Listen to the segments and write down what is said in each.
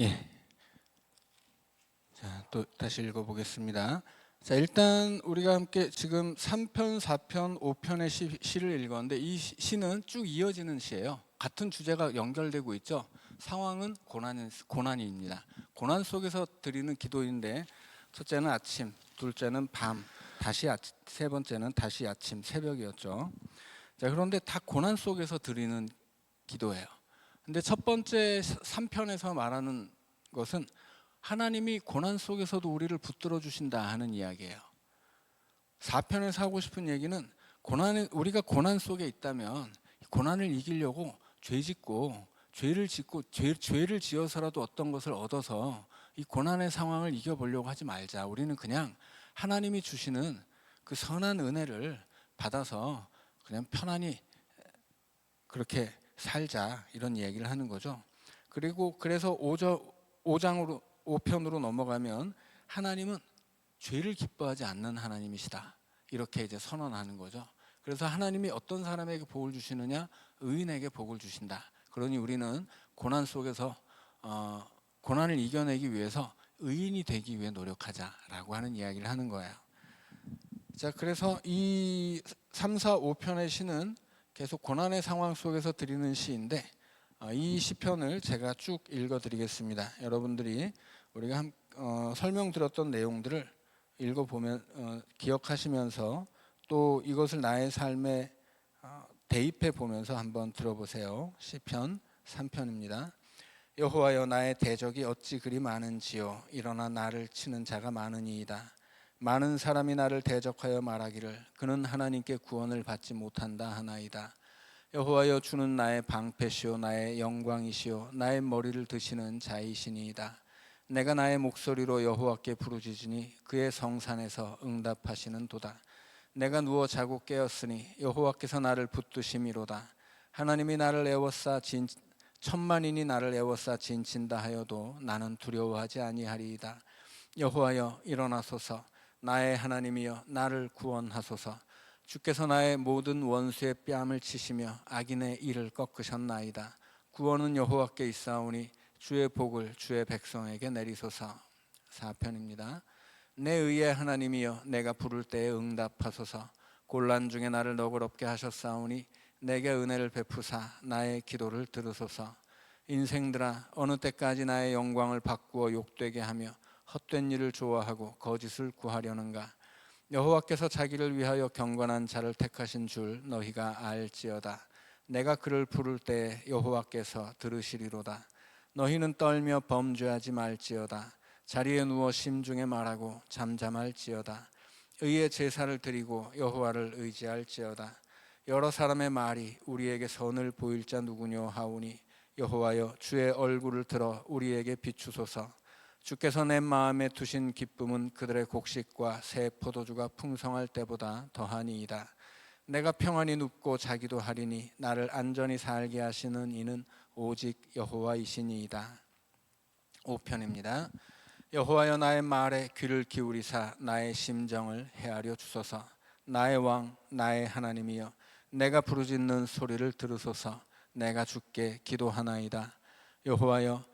예. 자, 또 다시 읽어보겠습니다. 자, 일단 우리가 함께 지금 3편, 4편, 5편의 시, 시를 읽었는데 이 시- 시는 쭉 이어지는 시예요. 같은 주제가 연결되고 있죠. 상황은 고난, 고난입니다. 고난 속에서 드리는 기도인데 첫째는 아침, 둘째는 밤, 다시 아침, 세 번째는 다시 아침, 새벽이었죠. 자, 그런데 다 고난 속에서 드리는 기도예요. 근데 첫 번째 3편에서 말하는 것은 하나님이 고난 속에서도 우리를 붙들어 주신다 하는 이야기예요. 4편에서 하고 싶은 얘기는 고난에 우리가 고난 속에 있다면 고난을 이기려고 죄 짓고 죄를 짓고 죄, 죄를 지어서라도 어떤 것을 얻어서 이 고난의 상황을 이겨보려고 하지 말자. 우리는 그냥 하나님이 주시는 그 선한 은혜를 받아서 그냥 편안히 그렇게 살자 이런 얘기를 하는 거죠. 그리고 그래서 5저, 5장으로 5편으로 넘어가면 하나님은 죄를 기뻐하지 않는 하나님이시다. 이렇게 이제 선언하는 거죠. 그래서 하나님이 어떤 사람에게 복을 주시느냐? 의인에게 복을 주신다. 그러니 우리는 고난 속에서 어, 고난을 이겨내기 위해서 의인이 되기 위해 노력하자라고 하는 이야기를 하는 거예요. 자, 그래서 이 3, 4, 5편의 시는 계속 고난의 상황 속에서 드리는 시인데 어, 이 시편을 제가 쭉 읽어드리겠습니다. 여러분들이 우리가 한, 어, 설명드렸던 내용들을 읽어보면 어, 기억하시면서 또 이것을 나의 삶에 어, 대입해 보면서 한번 들어보세요. 시편 3편입니다. 여호와여 나의 대적이 어찌 그리 많은지요 일어나 나를 치는 자가 많으니이다. 많은 사람이 나를 대적하여 말하기를 그는 하나님께 구원을 받지 못한다 하나이다. 여호와여 주는 나의 방패시오 나의 영광이시오 나의 머리를 드시는 자이시니이다. 내가 나의 목소리로 여호와께 부르짖으니 그의 성산에서 응답하시는 도다. 내가 누워 자고 깨었으니 여호와께서 나를 붙드심이로다. 하나님이 나를 애워싸 진 천만인이 나를 애워싸 진친다 하여도 나는 두려워하지 아니하리이다. 여호와여 일어나소서 나의 하나님이여 나를 구원하소서 주께서 나의 모든 원수의 뺨을 치시며 악인의 이를 꺾으셨나이다. 구원은 여호와께 있사오니 주의 복을 주의 백성에게 내리소서. 4편입니다. 내 의의 하나님이여 내가 부를 때에 응답하소서. 곤란 중에 나를 너그럽게 하셨사오니 내게 은혜를 베푸사 나의 기도를 들으소서. 인생들아 어느 때까지 나의 영광을 바꾸어 욕되게 하며 헛된 일을 좋아하고 거짓을 구하려는가? 여호와께서 자기를 위하여 경건한 자를 택하신 줄 너희가 알지어다. 내가 그를 부를 때 여호와께서 들으시리로다. 너희는 떨며 범죄하지 말지어다. 자리에 누워 심중에 말하고 잠잠할지어다. 의의 제사를 드리고 여호와를 의지할지어다. 여러 사람의 말이 우리에게 선을 보일 자 누구뇨 하오니 여호와여 주의 얼굴을 들어 우리에게 비추소서. 주께서 내 마음에 두신 기쁨은 그들의 곡식과 새 포도주가 풍성할 때보다 더하니이다. 내가 평안히 눕고 자기도 하리니 나를 안전히 살게 하시는 이는 오직 여호와이시니이다. 5편입니다. 여호와여 나의 말에 귀를 기울이사 나의 심정을 헤아려 주소서. 나의 왕 나의 하나님이여 내가 부르짖는 소리를 들으소서. 내가 주께 기도하나이다. 여호와여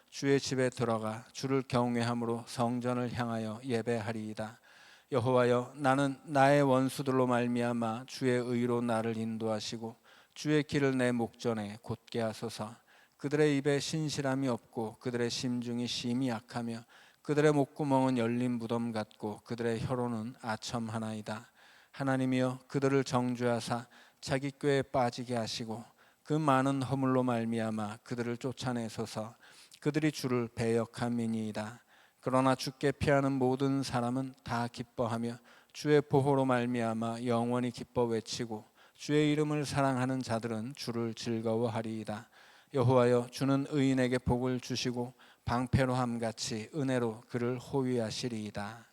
주의 집에 들어가 주를 경외함으로 성전을 향하여 예배하리이다. 여호와여 나는 나의 원수들로 말미암아 주의 의로 나를 인도하시고 주의 길을 내 목전에 곧게 하소서. 그들의 입에 신실함이 없고 그들의 심중이 심히 약하며 그들의 목구멍은 열린 무덤 같고 그들의 혀로는 아첨 하나이다. 하나님이여 그들을 정죄하사 자기 꾀에 빠지게 하시고 그 많은 허물로 말미암아 그들을 쫓아내소서. 그들이 주를 배역함이니이다. 그러나 주께 피하는 모든 사람은 다 기뻐하며 주의 보호로 말미암아 영원히 기뻐 외치고 주의 이름을 사랑하는 자들은 주를 즐거워하리이다. 여호와여 주는 의인에게 복을 주시고 방패로 함 같이 은혜로 그를 호위하시리이다.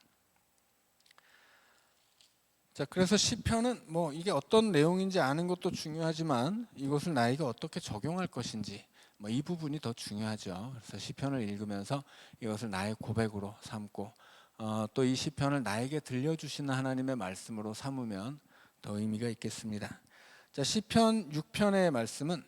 자, 그래서 시편은 뭐 이게 어떤 내용인지 아는 것도 중요하지만 이것을 나에게 어떻게 적용할 것인지 뭐 이 부분이 더 중요하죠. 그래서 시편을 읽으면서 이것을 나의 고백으로 삼고 어, 또 이 시편을 나에게 들려주시는 하나님의 말씀으로 삼으면 더 의미가 있겠습니다. 자, 시편 6편의 말씀은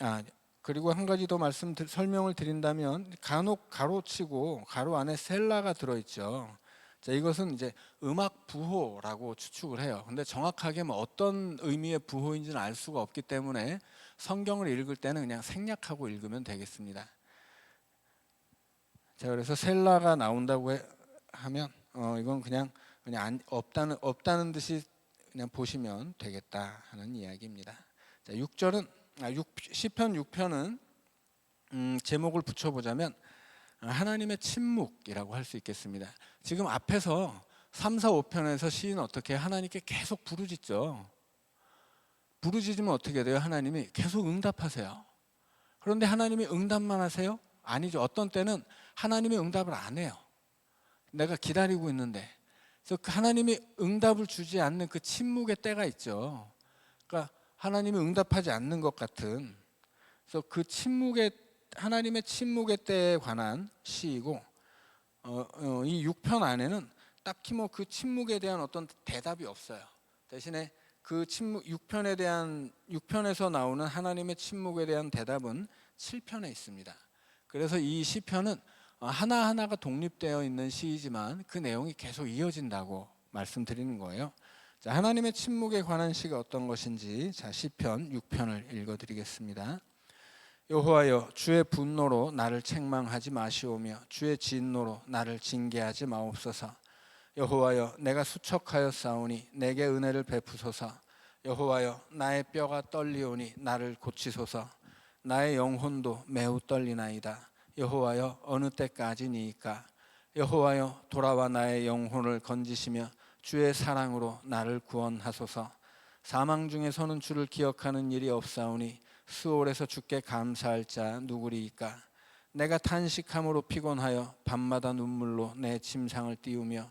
아 그리고 한 가지 더 말씀 드- 설명을 드린다면 간혹 가로치고 가로 안에 셀라가 들어 있죠. 자, 이것은 이제 음악 부호라고 추측을 해요. 근데 정확하게 뭐 어떤 의미의 부호인지는 알 수가 없기 때문에 성경을 읽을 때는 그냥 생략하고 읽으면 되겠습니다. 자, 그래서 셀라가 나온다고 해- 하면 어, 이건 그냥 그냥 안, 없다는 없다는 듯이 그냥 보시면 되겠다 하는 이야기입니다. 자, 6절은 아, 6, 시편 6편은 음, 제목을 붙여보자면 아, 하나님의 침묵이라고 할 수 있겠습니다. 지금 앞에서 3, 4, 5편에서 시인 어떻게 하나님께 계속 부르짖죠. 부르짖으면 어떻게 돼요? 하나님이 계속 응답하세요. 그런데 하나님이 응답만 하세요? 아니죠. 어떤 때는 하나님이 응답을 안 해요. 내가 기다리고 있는데. 그래서 그 하나님이 응답을 주지 않는 그 침묵의 때가 있죠. 그러니까 하나님이 응답하지 않는 것 같은. 그래서 그 침묵의 하나님의 침묵의 때에 관한 시이고 어, 어, 이 6편 안에는 딱히 뭐 그 침묵에 대한 어떤 대답이 없어요. 대신에 그 침묵 6편에 대한 6편에서 나오는 하나님의 침묵에 대한 대답은 7편에 있습니다. 그래서 이 시편은 어, 하나하나가 독립되어 있는 시이지만 그 내용이 계속 이어진다고 말씀드리는 거예요. 자, 하나님의 침묵에 관한 시가 어떤 것인지 자, 시편 6편을 읽어 드리겠습니다. 여호와여 주의 분노로 나를 책망하지 마시오며 주의 진노로 나를 징계하지 마옵소서. 여호와여 내가 수척하여 싸우니 내게 은혜를 베푸소서. 여호와여 나의 뼈가 떨리오니 나를 고치소서. 나의 영혼도 매우 떨리나이다. 여호와여 어느 때까지니이까? 여호와여 돌아와 나의 영혼을 건지시며 주의 사랑으로 나를 구원하소서. 사망 중에서는 주를 기억하는 일이 없사오니 수월에서 주께 감사할 자 누구리이까? 내가 탄식함으로 피곤하여 밤마다 눈물로 내 침상을 띄우며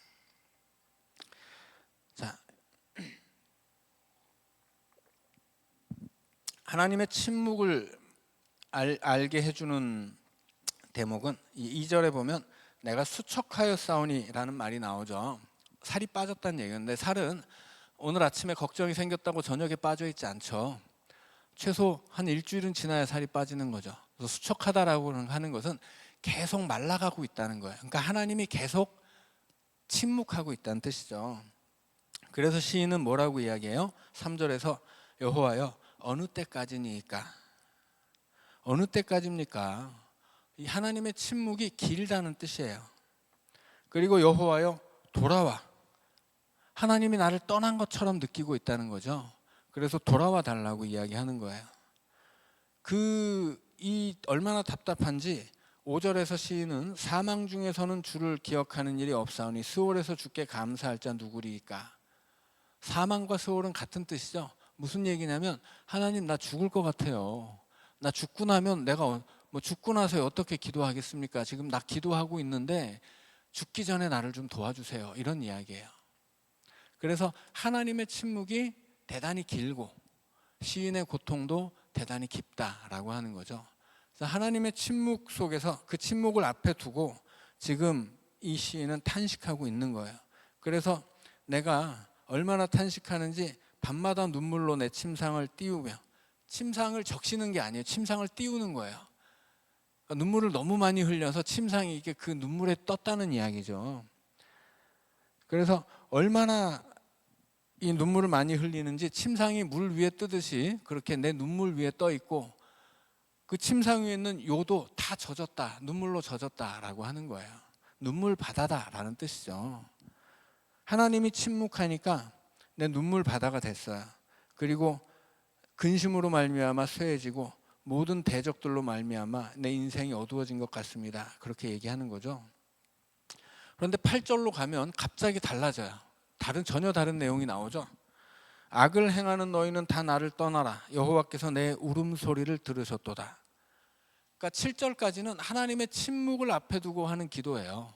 하나님의 침묵을 알, 알게 해주는 대목은 이 2절에 보면 내가 수척하여 싸우니라는 말이 나오죠. 살이 빠졌다는 얘기인데 살은 오늘 아침에 걱정이 생겼다고 저녁에 빠져 있지 않죠. 최소 한 일주일은 지나야 살이 빠지는 거죠. 그래서 수척하다라고 하는 것은 계속 말라가고 있다는 거예요. 그러니까 하나님이 계속 침묵하고 있다는 뜻이죠. 그래서 시인은 뭐라고 이야기해요? 3절에서 여호와여 어느 때까지니까? 어느 때까지입니까? 이 하나님의 침묵이 길다는 뜻이에요. 그리고 여호와여 돌아와. 하나님이 나를 떠난 것처럼 느끼고 있다는 거죠. 그래서 돌아와 달라고 이야기하는 거예요. 그 이 얼마나 답답한지 5절에서 시인은 사망 중에서는 주를 기억하는 일이 없사오니 수월에서 주께 감사할 자 누구리이까? 사망과 수월은 같은 뜻이죠. 무슨 얘기냐면 하나님 나 죽을 것 같아요. 나 죽고 나면 내가 어- 뭐 죽고 나서 어떻게 기도하겠습니까? 지금 나 기도하고 있는데 죽기 전에 나를 좀 도와주세요. 이런 이야기예요. 그래서 하나님의 침묵이 대단히 길고 시인의 고통도 대단히 깊다라고 하는 거죠. 하나님의 침묵 속에서 그 침묵을 앞에 두고 지금 이 시인은 탄식하고 있는 거예요. 그래서 내가 얼마나 탄식하는지 밤마다 눈물로 내 침상을 띄우며 침상을 적시는 게 아니에요. 침상을 띄우는 거예요. 그러니까 눈물을 너무 많이 흘려서 침상이 이게 그 눈물에 떴다는 이야기죠. 그래서 얼마나 이 눈물을 많이 흘리는지 침상이 물 위에 뜨듯이 그렇게 내 눈물 위에 떠 있고 그 침상 위에 있는 요도 다 젖었다 눈물로 젖었다라고 하는 거예요 눈물 바다다라는 뜻이죠 하나님이 침묵하니까 내 눈물 바다가 됐어요. 그리고 근심으로 말미암아 쇠해지고 모든 대적들로 말미암아 내 인생이 어두워진 것 같습니다. 그렇게 얘기하는 거죠. 그런데 8절로 가면 갑자기 달라져요. 다른 전혀 다른 내용이 나오죠. 악을 행하는 너희는 다 나를 떠나라. 여호와께서 내 울음소리를 들으셨도다. 그러니까 7절까지는 하나님의 침묵을 앞에 두고 하는 기도예요.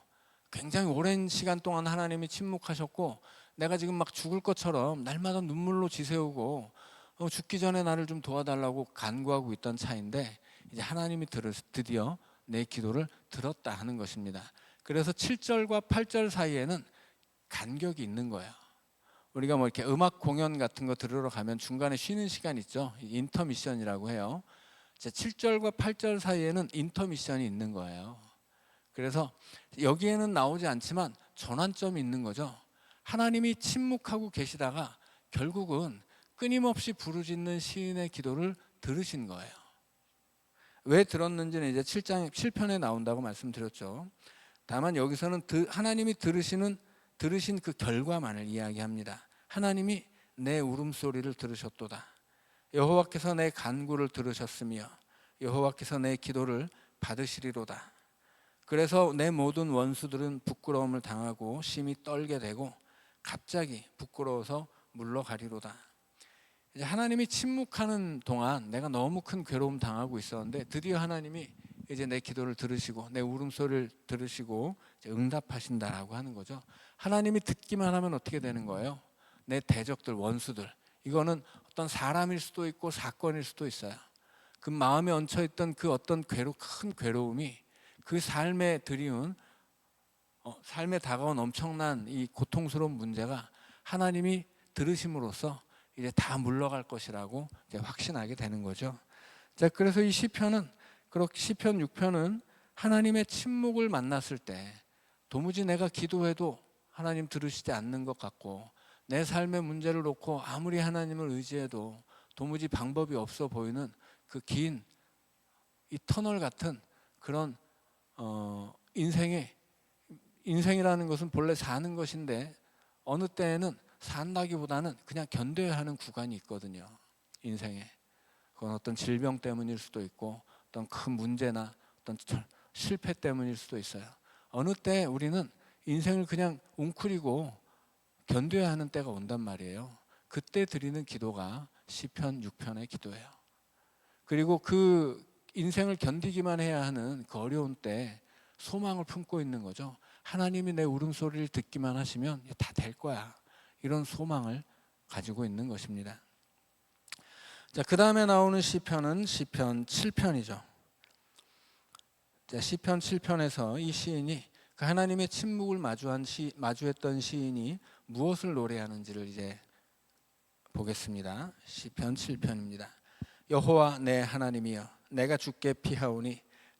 굉장히 오랜 시간 동안 하나님이 침묵하셨고 내가 지금 막 죽을 것처럼 날마다 눈물로 지새우고 어, 죽기 전에 나를 좀 도와달라고 간구하고 있던 차인데 이제 하나님이 들으, 드디어 내 기도를 들었다 하는 것입니다. 그래서 7절과 8절 사이에는 간격이 있는 거예요. 우리가 뭐 이렇게 음악 공연 같은 거 들으러 가면 중간에 쉬는 시간 있죠. 인터미션이라고 해요. 7절과 8절 사이에는 인터미션이 있는 거예요. 그래서 여기에는 나오지 않지만 전환점이 있는 거죠. 하나님이 침묵하고 계시다가 결국은 끊임없이 부르짖는 시인의 기도를 들으신 거예요. 왜 들었는지는 이제 7장 7편에 나온다고 말씀드렸죠. 다만 여기서는 하나님이 들으시는 들으신 그 결과만을 이야기합니다. 하나님이 내 울음소리를 들으셨도다. 여호와께서 내 간구를 들으셨으며 여호와께서 내 기도를 받으시리로다. 그래서 내 모든 원수들은 부끄러움을 당하고 심히 떨게 되고 갑자기 부끄러워서 물러가리로다. 이제 하나님이 침묵하는 동안 내가 너무 큰 괴로움 당하고 있었는데 드디어 하나님이 이제 내 기도를 들으시고 내 울음소리를 들으시고 응답하신다라고 하는 거죠. 하나님이 듣기만 하면 어떻게 되는 거예요? 내 대적들 원수들 이거는 어떤 사람일 수도 있고 사건일 수도 있어요. 그 마음에 얹혀 있던 그 어떤 괴로 큰 괴로움이 그 삶에 어, 삶에 다가온 엄청난 이 고통스러운 문제가 하나님이 들으심으로써 이제 다 물러갈 것이라고 이제 확신하게 되는 거죠. 자, 그래서 이 시편은 그렇게 시편 6편은 하나님의 침묵을 만났을 때 도무지 내가 기도해도 하나님 들으시지 않는 것 같고 내 삶의 문제를 놓고 아무리 하나님을 의지해도 도무지 방법이 없어 보이는 그 긴 이 터널 같은 그런 어, 인생의 인생이라는 것은 본래 사는 것인데 어느 때에는 산다기보다는 그냥 견뎌야 하는 구간이 있거든요. 인생에 그건 어떤 질병 때문일 수도 있고 어떤 큰 문제나 어떤 실패 때문일 수도 있어요. 어느 때 우리는 인생을 그냥 웅크리고 견뎌야 하는 때가 온단 말이에요. 그때 드리는 기도가 시편 6편의 기도예요. 그리고 그 인생을 견디기만 해야 하는 그 어려운 때 소망을 품고 있는 거죠. 하나님이 내 울음소리를 듣기만 하시면 다 될 거야. 이런 소망을 가지고 있는 것입니다. 자, 그 다음에 나오는 시편은 시편 7편이죠. 자, 시편 7편에서 이 시인이 그 하나님의 침묵을 마주한 시, 마주했던 시인이 무엇을 노래하는지를 이제 보겠습니다. 시편 7편입니다. 여호와 내 하나님이여 내가 주께 피하오니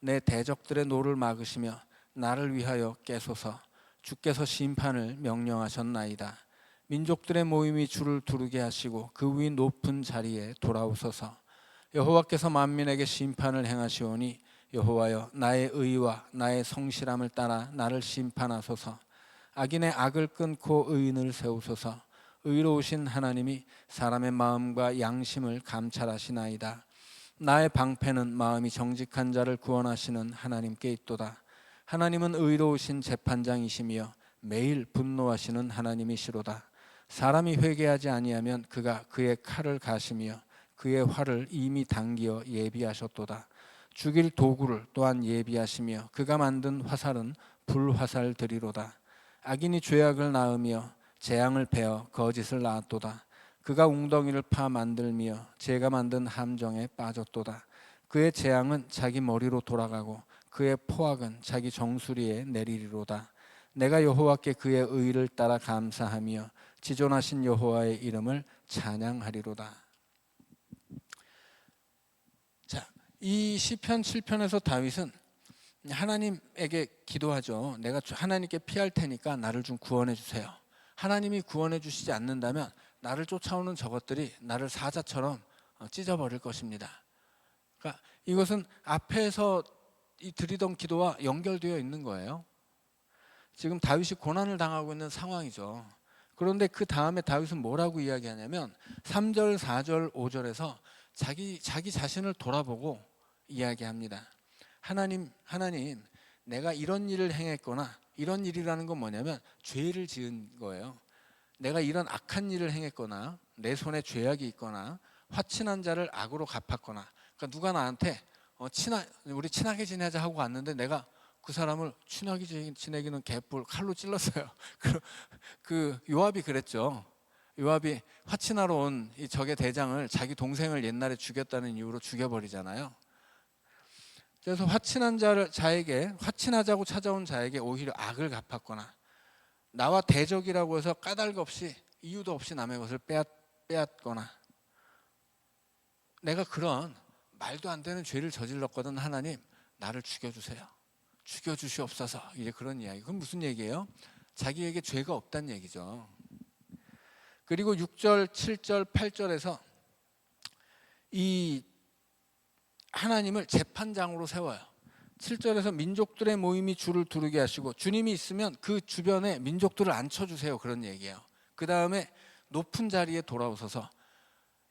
내 대적들의 노를 막으시며 나를 위하여 깨소서. 주께서 심판을 명령하셨나이다. 민족들의 모임이 주를 두르게 하시고 그 위 높은 자리에 돌아오소서. 여호와께서 만민에게 심판을 행하시오니 여호와여 나의 의와 나의 성실함을 따라 나를 심판하소서. 악인의 악을 끊고 의인을 세우소서. 의로우신 하나님이 사람의 마음과 양심을 감찰하시나이다 나의 방패는 마음이 정직한 자를 구원하시는 하나님께 있도다. 하나님은 의로우신 재판장이시며 매일 분노하시는 하나님이시로다. 사람이 회개하지 아니하면 그가 그의 칼을 가시며 그의 활을 이미 당기어 예비하셨도다. 죽일 도구를 또한 예비하시며 그가 만든 화살은 불화살들이로다. 악인이 죄악을 낳으며 재앙을 베어 거짓을 낳았도다 그가 웅덩이를 파 만들며 제가 만든 함정에 빠졌도다 그의 재앙은 자기 머리로 돌아가고 그의 포악은 자기 정수리에 내리리로다 내가 여호와께 그의 의를 따라 감사하며 지존하신 여호와의 이름을 찬양하리로다. 자, 이 시편 7편에서 다윗은 하나님에게 기도하죠. 내가 하나님께 피할 테니까 나를 좀 구원해 주세요. 하나님이 구원해 주시지 않는다면 나를 쫓아오는 저것들이 나를 사자처럼 어, 찢어버릴 것입니다. 그러니까 이것은 앞에서 이 드리던 기도와 연결되어 있는 거예요. 지금 다윗이 고난을 당하고 있는 상황이죠. 그런데 그 다음에 다윗은 뭐라고 이야기하냐면 3절, 4절, 5절에서 자기 자기 자신을 돌아보고 이야기합니다. 하나님, 하나님, 내가 이런 일을 행했거나 이런 일이라는 건 뭐냐면 죄를 지은 거예요. 내가 이런 악한 일을 행했거나 내 손에 죄악이 있거나 화친한 자를 악으로 갚았거나 그러니까 누가 나한테 어, 친하 우리 친하게 지내자 하고 왔는데 내가 그 사람을 친하게 지- 지내기는 개뿔 칼로 찔렀어요. 그, 그 요압이 그랬죠. 요압이 화친하러 온 이 적의 대장을 자기 동생을 옛날에 죽였다는 이유로 죽여버리잖아요. 그래서 화친한 자를 자에게 화친하자고 찾아온 자에게 오히려 악을 갚았거나 나와 대적이라고 해서 까닭 없이 이유도 없이 남의 것을 빼앗, 빼앗거나. 내가 그런 말도 안 되는 죄를 저질렀거든 하나님 나를 죽여주세요. 죽여주시옵소서. 이제 그런 이야기. 그건 무슨 얘기예요? 자기에게 죄가 없다는 얘기죠. 그리고 6절 7절 8절에서 이 하나님을 재판장으로 세워요 7절에서 민족들의 모임이 줄을 두르게 하시고 주님이 있으면 그 주변에 민족들을 앉혀 주세요. 그런 얘기예요. 그 다음에 높은 자리에 돌아오셔서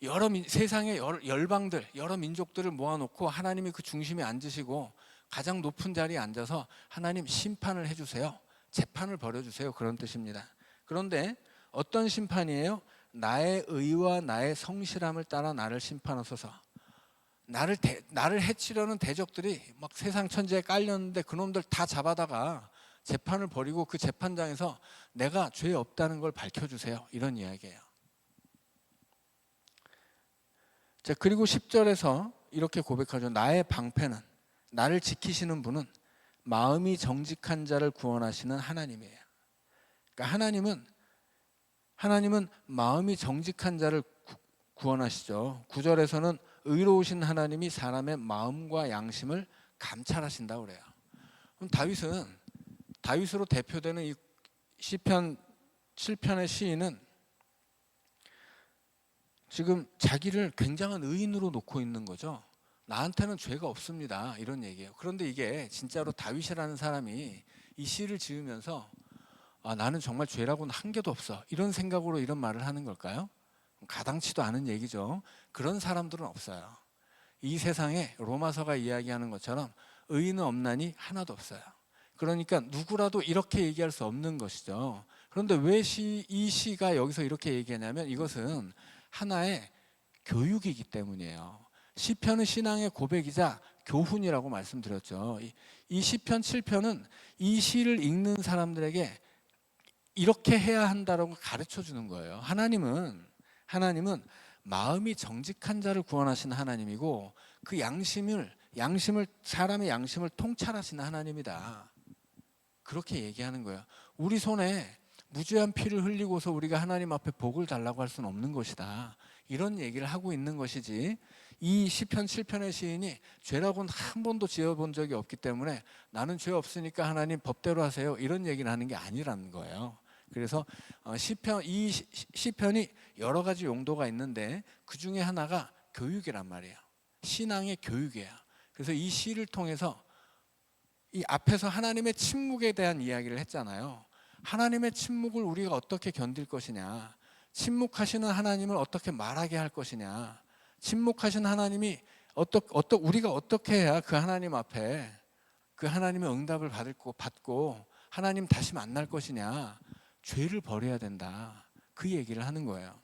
여러 민, 세상의 열, 열방들 여러 민족들을 모아놓고 하나님이 그 중심에 앉으시고 가장 높은 자리에 앉아서 하나님 심판을 해주세요. 재판을 벌여주세요. 그런 뜻입니다. 그런데 어떤 심판이에요? 나의 의와 나의 성실함을 따라 나를 심판하소서 나를 대, 나를 해치려는 대적들이 막 세상 천지에 깔렸는데 그놈들 다 잡아다가 재판을 벌이고 그 재판장에서 내가 죄 없다는 걸 밝혀주세요. 이런 이야기예요. 자 그리고 10절에서 이렇게 고백하죠. 나의 방패는 나를 지키시는 분은 마음이 정직한 자를 구원하시는 하나님이에요. 그러니까 하나님은 하나님은 마음이 정직한 자를 구, 구원하시죠. 9절에서는 의로우신 하나님이 사람의 마음과 양심을 감찰하신다고 그래요. 그럼 다윗은 다윗으로 대표되는 이 시편 7편의 시인은 지금 자기를 굉장한 의인으로 놓고 있는 거죠. 나한테는 죄가 없습니다. 이런 얘기예요. 그런데 이게 진짜로 다윗이라는 사람이 이 시를 지으면서 아, 나는 정말 죄라고는 한 개도 없어. 이런 생각으로 이런 말을 하는 걸까요? 가당치도 않은 얘기죠. 그런 사람들은 없어요. 이 세상에 로마서가 이야기하는 것처럼 의인은 없나니 하나도 없어요. 그러니까 누구라도 이렇게 얘기할 수 없는 것이죠. 그런데 왜 이 시가 여기서 이렇게 얘기하냐면 이것은 하나의 교육이기 때문이에요. 시편은 신앙의 고백이자 교훈이라고 말씀드렸죠. 이, 이 시편 7편은 이 시를 읽는 사람들에게 이렇게 해야 한다라고 가르쳐 주는 거예요. 하나님은 하나님은 마음이 정직한 자를 구원하시는 하나님이고 그 양심을 양심을 사람의 양심을 통찰하시는 하나님이다. 그렇게 얘기하는 거예요. 우리 손에 무죄한 피를 흘리고서 우리가 하나님 앞에 복을 달라고 할 수는 없는 것이다. 이런 얘기를 하고 있는 것이지. 이 시편 7편의 시인이 죄라고는 한 번도 지어 본 적이 없기 때문에 나는 죄 없으니까 하나님 법대로 하세요. 이런 얘기를 하는 게 아니라는 거예요. 그래서 어, 시편 이 시- 시편이 여러 가지 용도가 있는데 그 중에 하나가 교육이란 말이에요. 신앙의 교육이에요. 그래서 이 시를 통해서 이 앞에서 하나님의 침묵에 대한 이야기를 했잖아요. 하나님의 침묵을 우리가 어떻게 견딜 것이냐. 침묵하시는 하나님을 어떻게 말하게 할 것이냐. 침묵하신 하나님이 어떠, 어떠, 우리가 어떻게 해야 그 하나님 앞에 그 하나님의 응답을 받을 거 받고 하나님 다시 만날 것이냐. 죄를 버려야 된다. 그 얘기를 하는 거예요.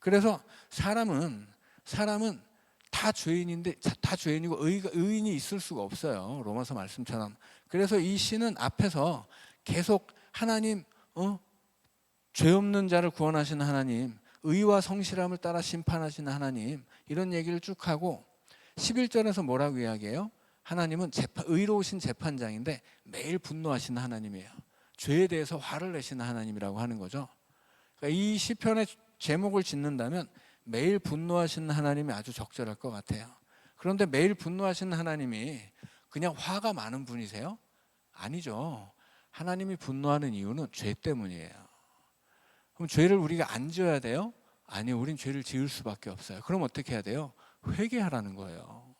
그래서 사람은 사람은 다 죄인인데 자- 다 죄인이고 의, 의인이 있을 수가 없어요. 로마서 말씀처럼. 그래서 이 시는 앞에서 계속 하나님 어? 죄 없는 자를 구원하시는 하나님, 의와 성실함을 따라 심판하시는 하나님 이런 얘기를 쭉 하고 11절에서 뭐라고 이야기해요? 하나님은 재판, 의로우신 재판장인데 매일 분노하시는 하나님이에요. 죄에 대해서 화를 내시는 하나님이라고 하는 거죠. 그러니까 이 시편의 제목을 짓는다면 매일 분노하시는 하나님이 아주 적절할 것 같아요. 그런데 매일 분노하시는 하나님이 그냥 화가 많은 분이세요? 아니죠. 하나님이 분노하는 이유는 죄 때문이에요. 그럼 죄를 우리가 안 지어야 돼요? 아니요, 우린 죄를 지을 수밖에 없어요. 그럼 어떻게 해야 돼요? 회개하라는 거예요.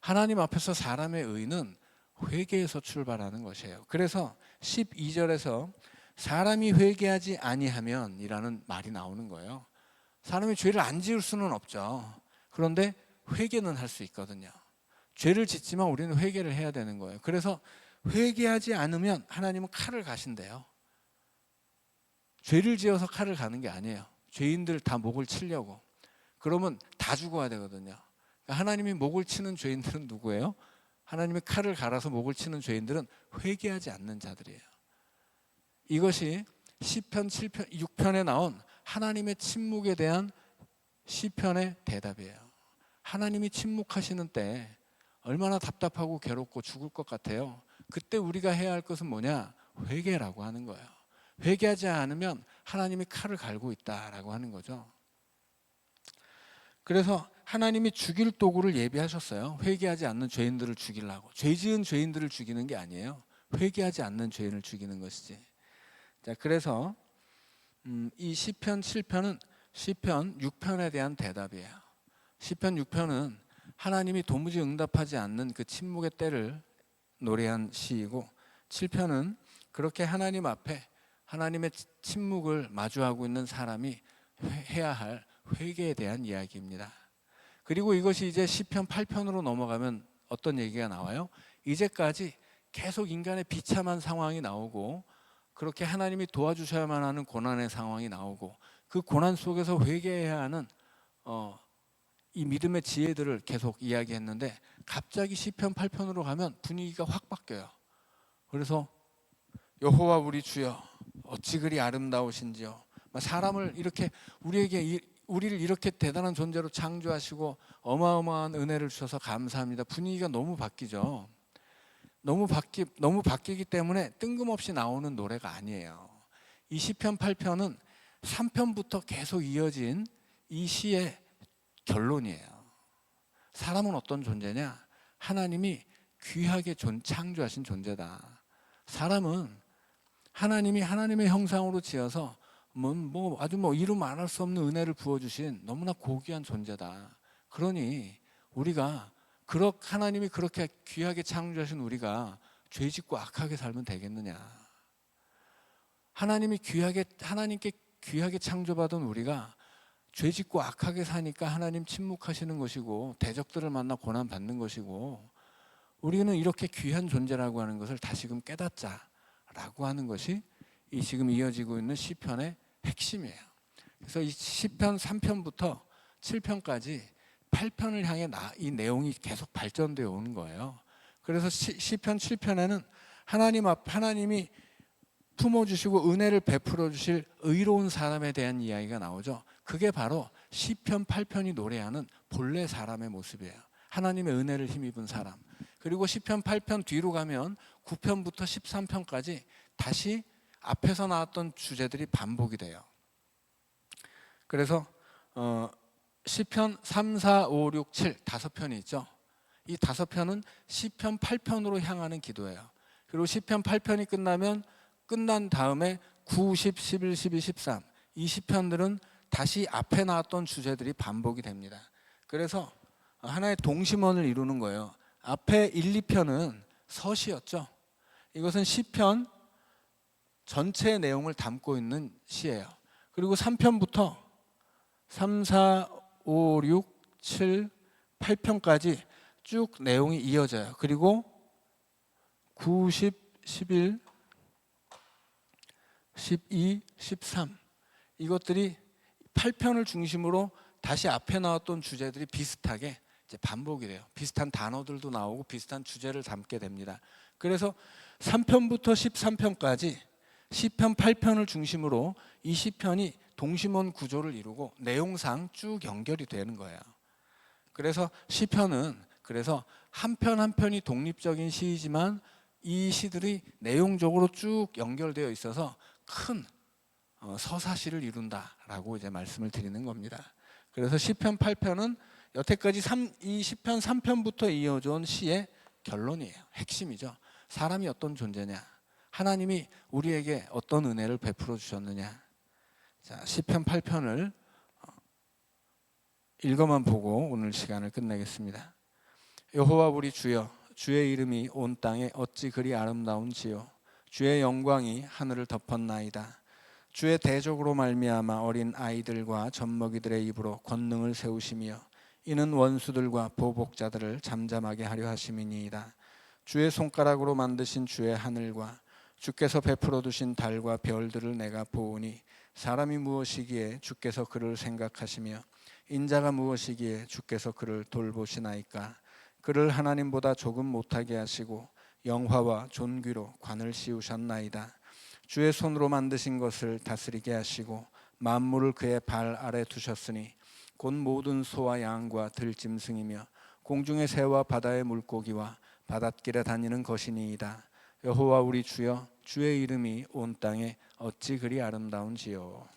하나님 앞에서 사람의 의는 회개에서 출발하는 것이에요. 그래서 12절에서 사람이 회개하지 아니하면이라는 말이 나오는 거예요. 사람이 죄를 안 지을 수는 없죠. 그런데 회개는 할 수 있거든요. 죄를 짓지만 우리는 회개를 해야 되는 거예요. 그래서 회개하지 않으면 하나님은 칼을 가신대요. 죄를 지어서 칼을 가는 게 아니에요. 죄인들 다 목을 치려고. 그러면 다 죽어야 되거든요. 그러니까 하나님이 목을 치는 죄인들은 누구예요? 하나님이 칼을 갈아서 목을 치는 죄인들은 회개하지 않는 자들이에요. 이것이 시편 7편 6편에 나온 하나님의 침묵에 대한 시편의 대답이에요. 하나님이 침묵하시는 때 얼마나 답답하고 괴롭고 죽을 것 같아요. 그때 우리가 해야 할 것은 뭐냐? 회개라고 하는 거예요. 회개하지 않으면 하나님이 칼을 갈고 있다라고 하는 거죠. 그래서 하나님이 죽일 도구를 예비하셨어요. 회개하지 않는 죄인들을 죽이려고. 죄 지은 죄인들을 죽이는 게 아니에요. 회개하지 않는 죄인을 죽이는 것이지. 자, 그래서 음, 이 시편 7편은 시편 6편에 대한 대답이에요. 시편 6편은 하나님이 도무지 응답하지 않는 그 침묵의 때를 노래한 시이고 7편은 그렇게 하나님 앞에 하나님의 침묵을 마주하고 있는 사람이 해야 할 회개에 대한 이야기입니다. 그리고 이것이 이제 시편 8편으로 넘어가면 어떤 얘기가 나와요? 이제까지 계속 인간의 비참한 상황이 나오고 그렇게 하나님이 도와주셔야만 하는 고난의 상황이 나오고 그 고난 속에서 회개해야 하는 어, 이 믿음의 지혜들을 계속 이야기했는데 갑자기 시편 8편으로 가면 분위기가 확 바뀌어요. 그래서 여호와 우리 주여 어찌 그리 아름다우신지요. 사람을 이렇게 우리에게 이- 우리를 이렇게 대단한 존재로 창조하시고 어마어마한 은혜를 주셔서 감사합니다. 분위기가 너무 바뀌죠. 너무 바뀌 너무 바뀌기 때문에 뜬금없이 나오는 노래가 아니에요. 이 시편 8편은 3편부터 계속 이어진 이 시의 결론이에요. 사람은 어떤 존재냐? 하나님이 귀하게 존, 창조하신 존재다. 사람은 하나님이 하나님의 형상으로 지어서 뭐, 뭐 아주 뭐 이루 말할 수 없는 은혜를 부어주신 너무나 고귀한 존재다. 그러니 우리가 그렇 하나님이 그렇게 귀하게 창조하신 우리가 죄짓고 악하게 살면 되겠느냐? 하나님이 귀하게 하나님께 귀하게 창조받은 우리가 죄짓고 악하게 사니까 하나님 침묵하시는 것이고 대적들을 만나 고난 받는 것이고 우리는 이렇게 귀한 존재라고 하는 것을 다시금 깨닫자라고 하는 것이 이 지금 이어지고 있는 시편의 핵심이에요. 그래서 이 시편 3편부터 7편까지 8편을 향해 나, 이 내용이 계속 발전되어 오는 거예요. 그래서 시, 시편 7편에는 하나님 앞 하나님이 품어 주시고 은혜를 베풀어 주실 의로운 사람에 대한 이야기가 나오죠. 그게 바로 시편 8편이 노래하는 본래 사람의 모습이에요. 하나님의 은혜를 힘입은 사람. 그리고 시편 8편 뒤로 가면 9편부터 13편까지 다시 앞에서 나왔던 주제들이 반복이 돼요. 그래서 어, 시편 3, 4, 5, 6, 7 다섯 편이 있죠. 이 다섯 편은 시편 8편으로 향하는 기도예요. 그리고 시편 8편이 끝나면 끝난 다음에 9, 10, 11, 12, 13 이 시편들은 다시 앞에 나왔던 주제들이 반복이 됩니다. 그래서 하나의 동심원을 이루는 거예요. 앞에 1, 2편은 서시였죠. 이것은 시편 전체의 내용을 담고 있는 시예요. 그리고 3편부터 3, 4, 5, 6, 7, 8편까지 쭉 내용이 이어져요. 그리고 9, 10, 11, 12, 13 이것들이 8편을 중심으로 다시 앞에 나왔던 주제들이 비슷하게 이제 반복이 돼요. 비슷한 단어들도 나오고 비슷한 주제를 담게 됩니다. 그래서 3편부터 13편까지 시편 8편을 중심으로 이 시편이 동심원 구조를 이루고 내용상 쭉 연결이 되는 거예요. 그래서 시편은 그래서 한 편 한 편이 독립적인 시이지만 이 시들이 내용적으로 쭉 연결되어 있어서 큰 어, 서사시를 이룬다라고 이제 말씀을 드리는 겁니다. 그래서 시편 8편은 여태까지 3, 이 시편 3편부터 이어져 온 시의 결론이에요. 핵심이죠. 사람이 어떤 존재냐? 하나님이 우리에게 어떤 은혜를 베풀어 주셨느냐? 자, 시편 8편을 어, 읽어만 보고 오늘 시간을 끝내겠습니다. 여호와 우리 주여 주의 이름이 온 땅에 어찌 그리 아름다운지요 주의 영광이 하늘을 덮었나이다. 주의 대적으로 말미암아 어린 아이들과 젖먹이들의 입으로 권능을 세우시며 이는 원수들과 보복자들을 잠잠하게 하려 하심이니이다. 주의 손가락으로 만드신 주의 하늘과 주께서 베풀어 두신 달과 별들을 내가 보오니 사람이 무엇이기에 주께서 그를 생각하시며 인자가 무엇이기에 주께서 그를 돌보시나이까 그를 하나님보다 조금 못하게 하시고 영화와 존귀로 관을 씌우셨나이다. 주의 손으로 만드신 것을 다스리게 하시고 만물을 그의 발 아래 두셨으니 곧 모든 소와 양과 들짐승이며 공중의 새와 바다의 물고기와 바닷길에 다니는 것이니이다. 여호와 우리 주여 주의 이름이 온 땅에 어찌 그리 아름다운지요.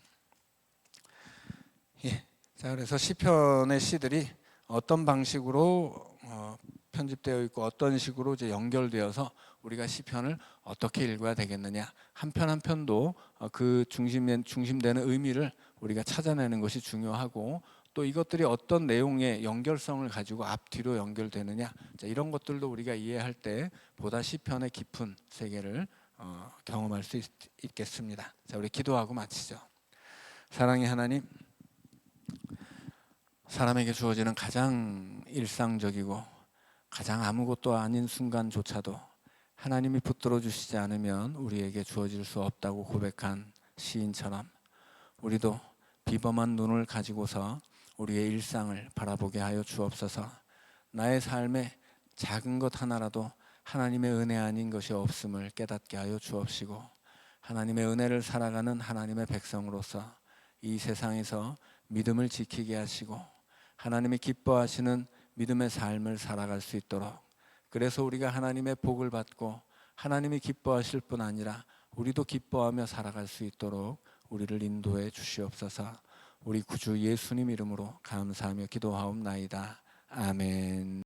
예. 자 그래서 시편의 시들이 어떤 방식으로 어, 편집되어 있고 어떤 식으로 이제 연결되어서 우리가 시편을 어떻게 읽어야 되겠느냐 한 편 한 편도 어, 그 중심 중심되는 의미를 우리가 찾아내는 것이 중요하고 또 이것들이 어떤 내용의 연결성을 가지고 앞뒤로 연결되느냐 자, 이런 것들도 우리가 이해할 때 보다 시편의 깊은 세계를 어, 경험할 수 있, 있겠습니다. 자 우리 기도하고 마치죠. 사랑의 하나님. 사람에게 주어지는 가장 일상적이고 가장 아무것도 아닌 순간조차도 하나님이 붙들어 주시지 않으면 우리에게 주어질 수 없다고 고백한 시인처럼 우리도 비범한 눈을 가지고서 우리의 일상을 바라보게 하여 주옵소서. 나의 삶에 작은 것 하나라도 하나님의 은혜 아닌 것이 없음을 깨닫게 하여 주옵시고 하나님의 은혜를 살아가는 하나님의 백성으로서 이 세상에서 믿음을 지키게 하시고 하나님이 기뻐하시는 믿음의 삶을 살아갈 수 있도록 그래서 우리가 하나님의 복을 받고 하나님이 기뻐하실 뿐 아니라 우리도 기뻐하며 살아갈 수 있도록 우리를 인도해 주시옵소서. 우리 구주 예수님 이름으로 감사하며 기도하옵나이다. 아멘.